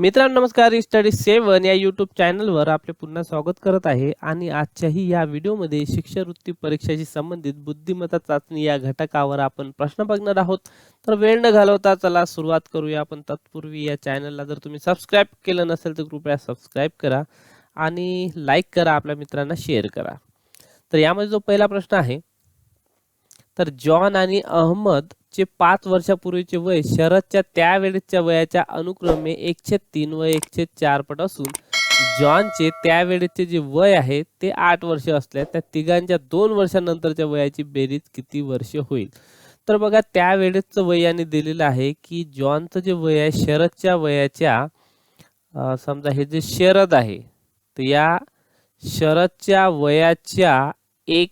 मित्रांनो नमस्कार. स्टडी सेवन या यूट्यूब चॅनलवर आपले पुन्हा स्वागत करत आहे. आणि आजच्याही या व्हिडिओमध्ये शिष्यवृत्ती परीक्षेशी संबंधित बुद्धिमत्ता चाचणी या घटकावर आपण प्रश्न बघणार आहोत. तर वेळ न घालवता चला सुरुवात करूया. आपण तत्पूर्वी या चॅनलला जर तुम्ही सबस्क्राईब केलं नसेल तर कृपया सबस्क्राईब करा आणि लाईक करा आपल्या मित्रांना शेअर करा. तर यामध्ये जो पहिला प्रश्न आहे तर जॉन आणि अहमद चे पाच वर्षापूर्वीचे वय शरदच्या त्यावेळेच्या वयाच्या अनुक्रमे एकशे तीन व एकशे चार पट असून जॉनचे त्यावेळेचे जे वय आहे ते आठ वर्ष असल्या त्या तिघांच्या दोन वर्षानंतरच्या वयाची बेरीज किती वर्ष होईल? तर बघा त्यावेळेचं वय याने दिलेलं आहे की जॉनचं जे वय आहे शरदच्या वयाच्या समजा हे जे शरद आहे तर या शरदच्या वयाच्या एक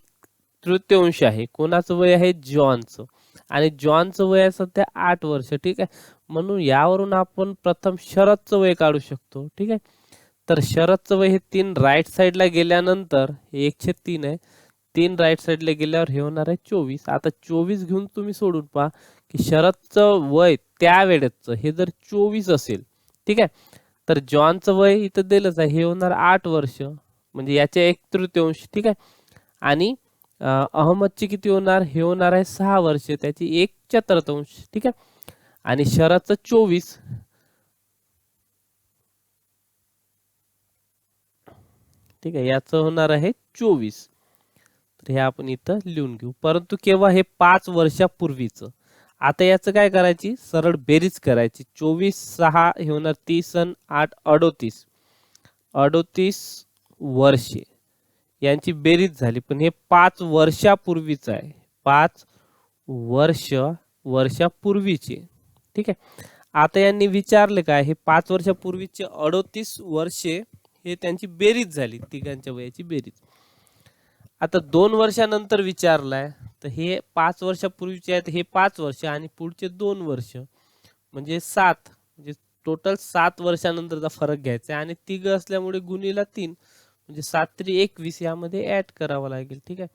तृतीयांश आहे. कोणाचं वय आहे? जॉनचं आणि जॉनचं वय आहे सध्या आठ वर्ष. ठीक आहे? म्हणून यावरून आपण प्रथम शरदचं वय काढू शकतो. ठीक आहे? तर शरदचं वय हे तीन राईट साईडला गेल्यानंतर हे एकशे तीन आहे. तीन राईट साईडला गेल्यावर हे होणार आहे चोवीस. आता चोवीस घेऊन तुम्ही सोडून पहा की शरदचं वय त्या वेळेचं हे जर चोवीस असेल. ठीक आहे? तर जॉनचं वय इथं दिलंच आहे. हे होणार आठ वर्ष. म्हणजे याचे एक तृतीयांश. ठीक आहे? आणि अहमदची किती होणार? हे होणार आहे सहा वर्ष. त्याची एक चतुर्थांश. ठीक आहे? आणि शरदचं चोवीस. ठीक आहे? याचं होणार आहे चोवीस. तर हे आपण इथं लिहून घेऊ. परंतु केव्हा हे पाच वर्षापूर्वीचं? आता याचं काय करायची? सरळ बेरीज करायची. चोवीस सहा हे होणार तीस आणि आठ अडोतीस. अडोतीस वर्षे. यांची बेरीज झाली. पण हे पाच वर्षापूर्वीच आहे. पाच वर्ष वर्षापूर्वीचे. ठीक आहे? आता यांनी विचारले काय हे पाच वर्षापूर्वीचे अडोतीस वर्षे हे त्यांची बेरीज झाली. तिघांच्या वयाची बेरीज. आता दोन वर्षानंतर विचारलाय तर हे पाच वर्षापूर्वीचे आहेत हे पाच वर्ष आणि पुढचे दोन वर्ष. म्हणजे सात म्हणजे टोटल सात वर्षानंतरचा फरक घ्यायचा आहे आणि तिघ असल्यामुळे गुणीला तीन. म्हणजे सात तरी एकवीस यामध्ये ऍड करावं लागेल ठीक आहे?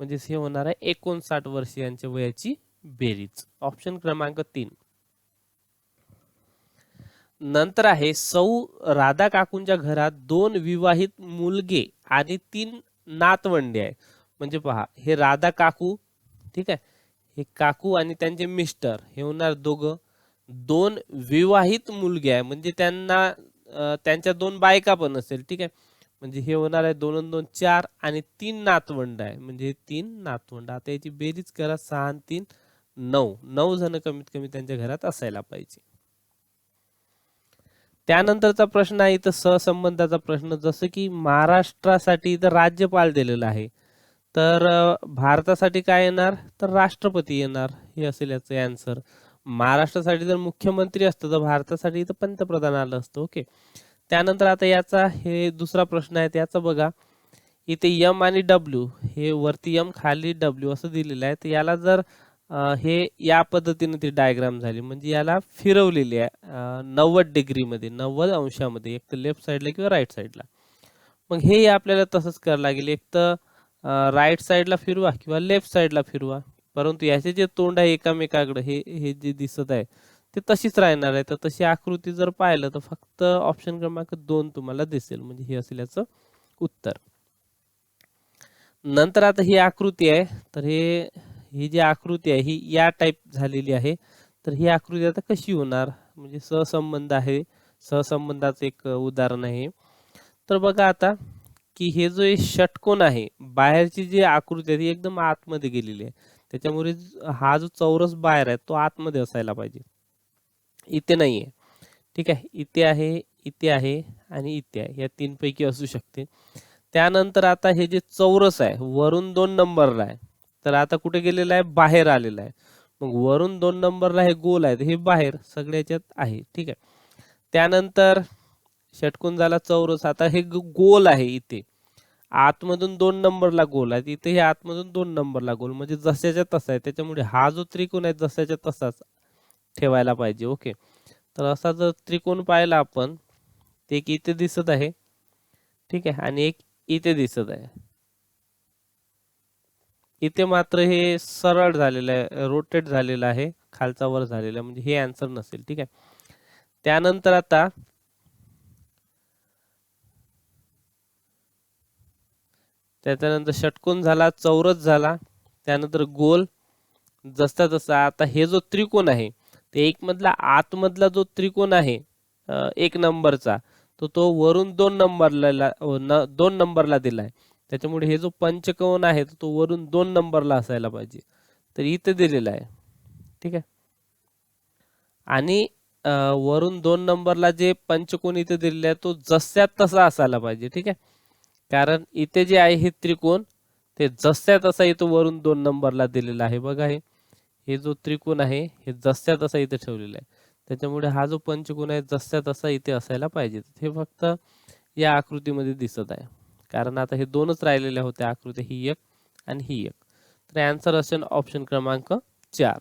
म्हणजे हे होणार आहे एकोणसाठ वर्ष यांच्या वयाची बेरीज. ऑप्शन क्रमांक तीन. नंतर आहे सौ राधा काकूंच्या घरात दोन विवाहित मुलगे आणि तीन नातवंडे आहे म्हणजे पहा हे राधा काकू ठीक आहे? हे काकू आणि त्यांचे मिस्टर हे होणार दोघं. दोन विवाहित मुलगे आहे म्हणजे त्यांना त्यांच्या दोन बायका पण असेल ठीक आहे? म्हणजे हे होणार आहे दोन दोन चार आणि तीन नातवंड आहे. म्हणजे तीन नातवंड. आता याची बेरीज करा सहा आणि तीन नऊ. नऊ जण कमीत कमी त्यांच्या घरात असायला पाहिजे. त्यानंतरचा प्रश्न आहे इथं सहसंबंधाचा प्रश्न. जसं की महाराष्ट्रासाठी इथं राज्यपाल दिलेला आहे. तर भारतासाठी काय येणार? तर राष्ट्रपती येणार. हे असेल याचं आन्सर महाराष्ट्रासाठी जर मुख्यमंत्री असतं तर भारतासाठी इथं पंतप्रधान आलं असतं ओके त्यानंतर आता याचा हे दुसरा प्रश्न आहे त्याचा बघा. इथे यम आणि डब्ल्यू हे वरती यम खाली डब्ल्यू असं दिलेलं आहे. तर याला जर हे या पद्धतीने ती डायग्राम झाली. म्हणजे याला फिरवलेली आहे नव्वद डिग्रीमध्ये नव्वद अंशामध्ये एक तर लेफ्ट साईडला किंवा राईट साईडला मग हे आपल्याला तसंच करावं लागेल. एक तर राईट साईडला फिरवा किंवा लेफ्ट साईडला फिरवा. परंतु याचे जे तोंड आहे एकामेकाकडे हे हे जे दिसत आहे ते तशीच राहणार आहे. तर तशी आकृती जर पाहिलं तर फक्त ऑप्शन क्रमांक दोन तुम्हाला दिसेल. म्हणजे हे असेल याचं उत्तर. नंतर आता ही आकृती आहे. तर हे ही जी आकृती आहे ही या टाईप झालेली आहे. तर ही आकृती आता कशी होणार? म्हणजे सहसंबंध आहे. सहसंबंधाचं एक उदाहरण आहे तर बघा आता की हे जो षटकोन आहे बाहेरची जी आकृती आहे ती एकदम आतमध्ये गेलेली आहे. त्याच्यामुळे हा जो चौरस बाहेर आहे तो आतमध्ये असायला पाहिजे. इथे नाही आहे ठीक आहे? इथे आहे इथे आहे आणि इथे आहे. या तीन पैकी असू शकते. त्यानंतर आता हे जे चौरस आहे वरून दोन नंबरला आहे. तर आता कुठे गेलेलं आहे? बाहेर आलेलं आहे. मग वरून दोन नंबरला हे गोल आहे हे बाहेर सगळ्याच्यात आहे. ठीक आहे? त्यानंतर षटकोन झाला चौरस. आता हे गोल आहे इथे. आतमधून दोन नंबरला गोल आहे इथे हे आतमधून दोन नंबरला गोल. म्हणजे जशाच्या तसा आहे. त्याच्यामुळे हा जो त्रिकोण आहे जशाच्या तसाच ठेवायला पाहिजे ओके. तर असा जर त्रिकोण पाहिला आपण ते एक इथे दिसत आहे. ठीक आहे आणि एक इथे दिसत आहे. इथे मात्र हे सरळ झालेलं आहे रोटेट झालेलं आहे खालचा वर झालेला म्हणजे हे आन्सर नसेल ठीक आहे. त्यानंतर आता त्याच्यानंतर षटकोन झाला चौरस झाला त्यानंतर गोल जसा जसा आता हे जो त्रिकोण आहे ते एक मधला आतमधला जो त्रिकोण आहे एक नंबरचा तो तो वरून दोन नंबरला दोन नंबरला दिलाय. त्याच्यामुळे हे जो पंचकोन आहे तो तो वरून दोन नंबरला असायला पाहिजे. तर इथे दिलेला आहे. ठीक आहे? आणि वरून दोन नंबरला जे पंचकोन इथे दिलेला आहे तो जस्यात तसा असायला पाहिजे. ठीक आहे? कारण इथे जे आहे हे त्रिकोण ते जस्या तसा इथं वरून दोन नंबरला दिलेला आहे. बघा हे. हे जो त्रिकोण आहे हे जस्या तसा इथे ठेवलेला आहे. त्याच्यामुळे हा जो पंचकोन आहे जस्या तसा इथे असायला पाहिजे. हे फक्त या आकृतीमध्ये दिसत आहे. कारण आता हे दोनच राहिलेल्या होत्या आकृती ही एक आणि ही एक. तर आन्सर असेल ऑप्शन क्रमांक चार.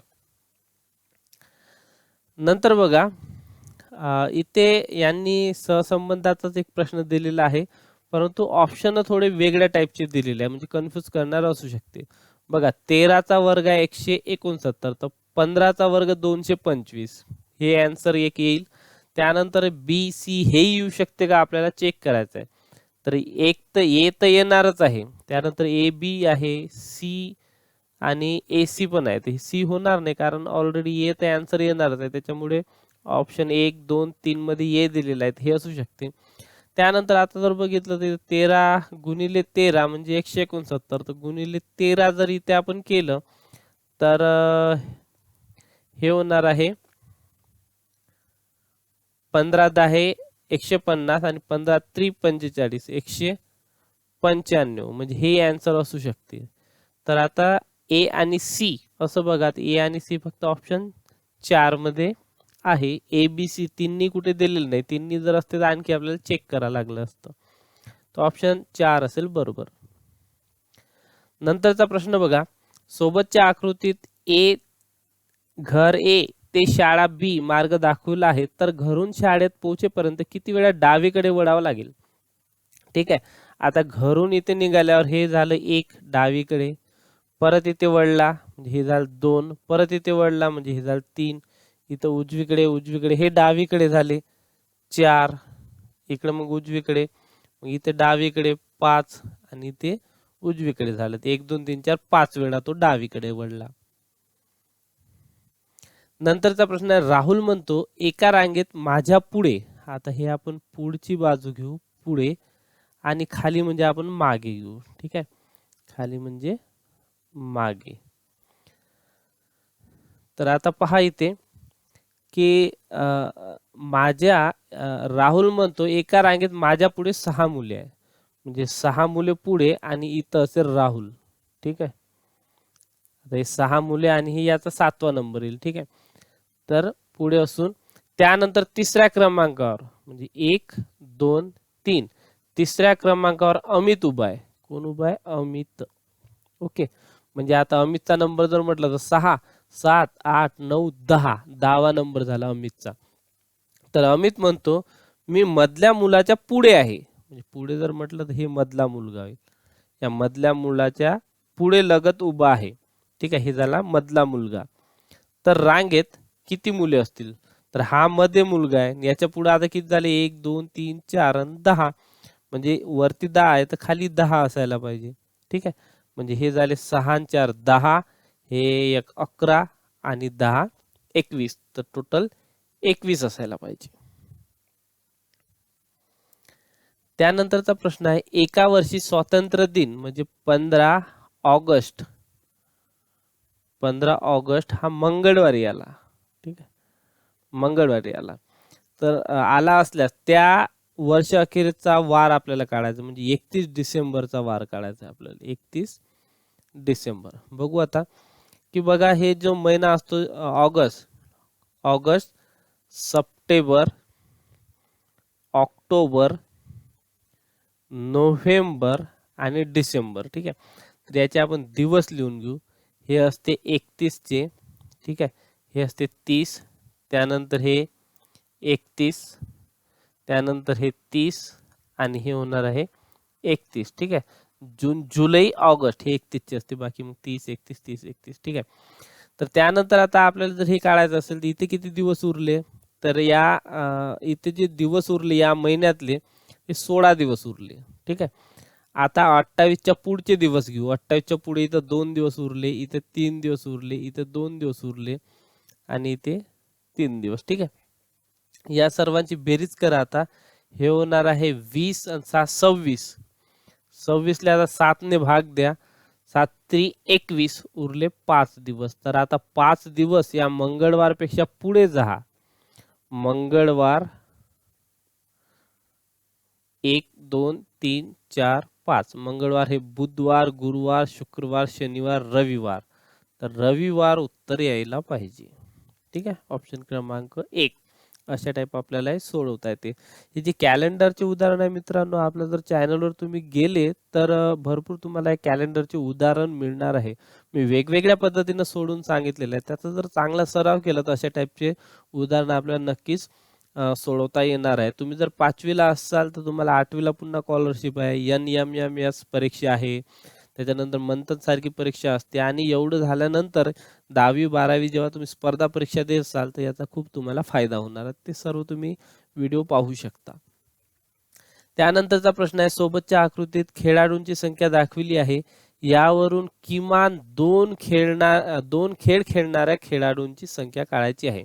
नंतर बघा इथे यांनी सहसंबंधाचाच एक प्रश्न दिलेला आहे. परंतु ऑप्शन थोडे वेगळ्या टाईपचे दिलेले आहे. म्हणजे कन्फ्युज करणार असू शकते. बघा तेराचा वर्ग आहे एकशे एकोणसत्तर तर पंधराचा वर्ग दोनशे पंचवीस. हे आन्सर एक येईल. त्यानंतर बी सी हे येऊ शकते का? आपल्याला चेक करायचं आहे तर एक तर ए तर येणारच आहे. त्यानंतर ए बी आहे सी आणि ए सी पण आहे. तर सी होणार नाही कारण ऑलरेडी ए तर आन्सर येणारच आहे. त्याच्यामुळे ऑप्शन एक दोन तीनमध्ये ए दिलेले आहे. हे असू शकते. त्यानंतर आता जर बघितलं तर तेरा गुणिले तेरा म्हणजे एकशे एकोणसत्तर. तर गुणिले तेरा जर इथे आपण केलं तर हे होणार आहे पंधरा दहा एकशे पन्नास आणि पंधरा त्रि पंचेचाळीस एकशे पंच्याण्णव. म्हणजे हे आन्सर असू शकते तर आता ए आणि सी असं बघा. ए आणि सी फक्त ऑप्शन चारमध्ये आहे. ए बी सी तिन्ही कुठे दिलेलं नाही. तिन्ही जर असते तर आणखी आपल्याला चेक करावं लागलं असतं. तो ऑप्शन चार असेल बरोबर. नंतरचा प्रश्न बघा. सोबतच्या आकृतीत ए घर ए ते शाळा बी मार्ग दाखवला आहे. तर घरून शाळेत पोहोचेपर्यंत किती वेळा डावीकडे वळावं लागेल? ठीक आहे. आता घरून इथे निघाल्यावर हे झालं एक डावीकडे. परत इथे वळला म्हणजे हे झालं दोन. परत इथे वळला म्हणजे हे झालं तीन. इथं उजवीकडे उजवीकडे. हे डावीकडे झाले. चार. इकडे मग उजवीकडे. मग इथे डावीकडे पाच आणि इथे उजवीकडे झालं. ते एक दोन तीन चार पाच वेळा तो डावीकडे वळला. नंतरचा प्रश्न आहे. राहुल म्हणतो एका रांगेत माझ्या पुढे. आता हे आपण पुढची बाजू घेऊ. पुढे आणि खाली म्हणजे आपण मागे घेऊ. ठीक आहे? खाली म्हणजे मागे. तर आता पहा इथे. की माझ्या राहुल म्हणतो एका रांगेत माझ्या पुढे सहा मुले आहे म्हणजे सहा मुले पुढे आणि इथं असेल राहुल. ठीक आहे? आता हे सहा मुले आणि ही याचा सातवा नंबर येईल. ठीक आहे? तर पुढे असून त्यानंतर तिसऱ्या क्रमांकावर म्हणजे एक दोन तीन. तिसऱ्या क्रमांकावर अमित उभा आहे. कोण उभा आहे? अमित. ओके. म्हणजे आता अमितचा नंबर जर म्हटलं तर सहा. सात आठ नऊ दहा. दहावा नंबर झाला अमितचा. तर अमित म्हणतो मी मधल्या मुलाच्या पुढे आहे. म्हणजे पुढे जर म्हटलं तर हे मधला मुलगा आहे. या मधल्या मुलाच्या पुढे लगत उभा आहे. ठीक आहे हे झाला मधला मुलगा. तर रांगेत किती मुले असतील? तर हा मध्ये मुलगा आहे. याच्यापुढे आता किती झाले? एक दोन तीन चार आणि दहा. म्हणजे वरती दहा आहे तर खाली दहा असायला पाहिजे. ठीक आहे? म्हणजे हे झाले सहा चार. दहा हे एक अकरा आणि दहा एकवीस. तर टोटल एकवीस असायला पाहिजे. त्यानंतरचा प्रश्न आहे एका वर्षी स्वातंत्र्य दिन म्हणजे पंधरा ऑगस्ट. पंधरा ऑगस्ट हा मंगळवारी आला. ठीक आहे? मंगळवारी आला. तर आला असल्यास त्या वर्ष अखेरचा वार आपल्याला काढायचा म्हणजे एकतीस डिसेंबरचा वार काढायचा आपल्याला. एकतीस डिसेंबर. बघू आता. की बघा हे जो महिना असतो August August September October November आणि डिसेंबर ठीक आहे? तर याचे आपण दिवस लिहून घेऊ. हे असते एकतीसचे ठीक आहे? हे असते तीस त्यानंतर हे एकतीस त्यानंतर हे तीस आणि हे होणार आहे एकतीस ठीक आहे? जून जुलै ऑगस्ट हे एकतीसचे असते बाकी मग तीस एकतीस तीस एकतीस. ठीक आहे. तर त्यानंतर आता आपल्याला जर हे काढायचं असेल तर इथे किती दिवस उरले? तर या इथे जे दिवस उरले या महिन्यातले ते सोळा दिवस उरले. ठीक आहे? आता अठ्ठावीसच्या पुढचे दिवस घेऊ. अठ्ठावीसच्या पुढे इथं दोन दिवस उरले इथं तीन दिवस उरले इथं दोन दिवस उरले आणि इथे तीन दिवस. ठीक आहे? या सर्वांची बेरीज करा आता. हे होणार आहे वीस आणि सहा सव्वीस. सव्वीसला आता सातने भाग द्या. सात त्री एकवीस उरले पाच दिवस. तर आता पाच दिवस या मंगळवारपेक्षा पुढे जा मंगळवार एक दोन तीन चार पाच. मंगळवार हे बुधवार गुरुवार शुक्रवार शनिवार रविवार. तर रविवार उत्तर यायला पाहिजे. ठीक आहे? ऑप्शन क्रमांक एक. अशा टाईप आपल्याला हे सोडवता येते. हे जे कॅलेंडरचे उदाहरण आहे मित्रांनो आपलं जर चॅनलवर तुम्ही गेले तर भरपूर तुम्हाला कॅलेंडरचे उदाहरण मिळणार आहे. मी वेगवेगळ्या पद्धतीनं सोडून सांगितलेलं आहे. त्याचा जर चांगला सराव केला तर अशा टाईपचे उदाहरण आपल्याला नक्कीच सोडवता येणार आहे. तुम्ही जर पाचवीला असाल तर तुम्हाला आठवीला पुन्हा स्कॉलरशिप आहे. एन एम एम एस परीक्षा आहे. त्याच्यानंतर मंथन सारखी परीक्षा असते. आणि एवढं झाल्यानंतर दहावी बारावी जेव्हा तुम्ही स्पर्धा परीक्षा देत असाल तर याचा खूप तुम्हाला फायदा होणार ते सर्व तुम्ही व्हिडिओ पाहू शकता. त्यानंतरचा प्रश्न आहे सोबतच्या आकृतीत खेळाडूंची संख्या दाखविली आहे. यावरून किमान दोन खेळणार दोन खेळ खेळणाऱ्या खेळाडूंची संख्या काढायची आहे.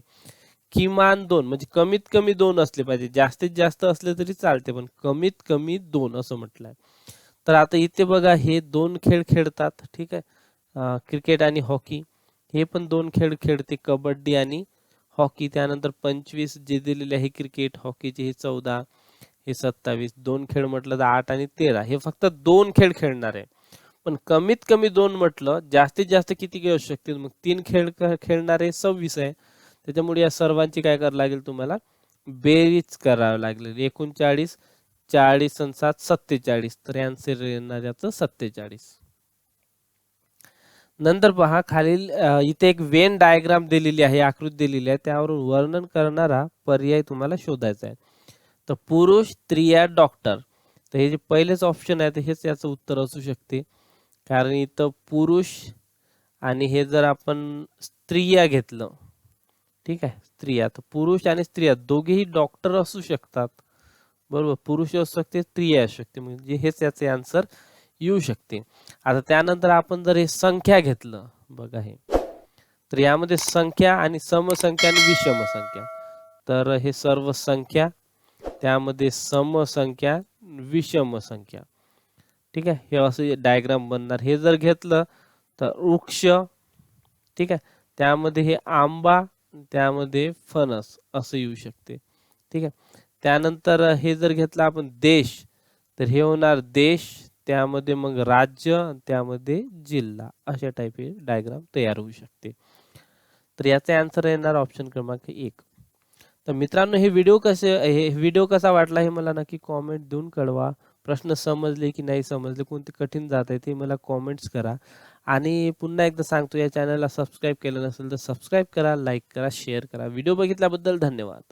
किमान दोन म्हणजे कमीत कमी दोन असले पाहिजे. जास्तीत जास्त असले तरी चालते पण कमीत कमी दोन असं म्हटलंय. तर आता इथे बघा हे दोन खेळ खेळतात ठीक आहे. क्रिकेट आणि हॉकी. हे पण दोन खेळ खेळते कबड्डी आणि हॉकी. त्यानंतर पंचवीस जे दिलेले आहे क्रिकेट हॉकीचे हे चौदा हे सत्तावीस. दोन खेळ म्हटलं तर आठ आणि तेरा. हे फक्त दोन खेळ खेळणार आहे. पण कमीत कमी दोन म्हटलं जास्तीत जास्त किती खेळ असू शकतील? मग तीन खेळ खेळणारे सव्वीस आहे. त्याच्यामुळे या सर्वांची काय करावं लागेल तुम्हाला? बेरीज करावं लागेल. एकोणचाळीस चाळीस आणि सात सत्तेचाळीस. तर आन्सर येणार याचं सत्तेचाळीस. नंतर पहा खालील इथे एक वेन डायग्राम दिलेली आहे आकृती दिलेली आहे. त्यावरून वर्णन करणारा पर्याय तुम्हाला शोधायचा आहे. तर पुरुष स्त्रिया डॉक्टर तर हे जे पहिलेच ऑप्शन आहे तर हेच याचं उत्तर असू शकते. कारण इथं पुरुष आणि हे जर आपण स्त्रिया घेतलं ठीक आहे स्त्रिया. तर पुरुष आणि स्त्रिया दोघेही डॉक्टर असू शकतात. बरोबर पुरुष असू शकते स्त्रिया असू शकते. म्हणजे हेच याचे आन्सर येऊ शकते. आता त्यानंतर आपण जर हे संख्या घेतलं बघा हे. तर यामध्ये संख्या आणि समसंख्या आणि विषम संख्या तर हे सर्व संख्या त्यामध्ये समसंख्या विषम संख्या ठीक आहे? हे असं डायग्राम बनणार. हे जर घेतलं तर वृक्ष ठीक आहे? त्यामध्ये हे आंबा त्यामध्ये फणस असं येऊ शकते. ठीक आहे? त्यानंतर हे जर घेतलं आपण देश तर हे होणार देश त्यामध्ये मग राज्य त्यामध्ये जिल्हा अशा टाईप हे डायग्राम तयार होऊ शकते. तर याचा आन्सर येणार ऑप्शन क्रमांक एक. तर मित्रांनो हे व्हिडिओ कसे हे व्हिडिओ कसा वाटला हे मला नक्की कॉमेंट देऊन कळवा. प्रश्न समजले की नाही समजले कोणते कठीण जात आहे ते मला कॉमेंट्स करा. आणि पुन्हा एकदा सांगतो या चॅनलला सबस्क्राईब केलं नसेल तर सबस्क्राईब करा लाईक करा शेअर करा. व्हिडिओ बघितल्याबद्दल धन्यवाद.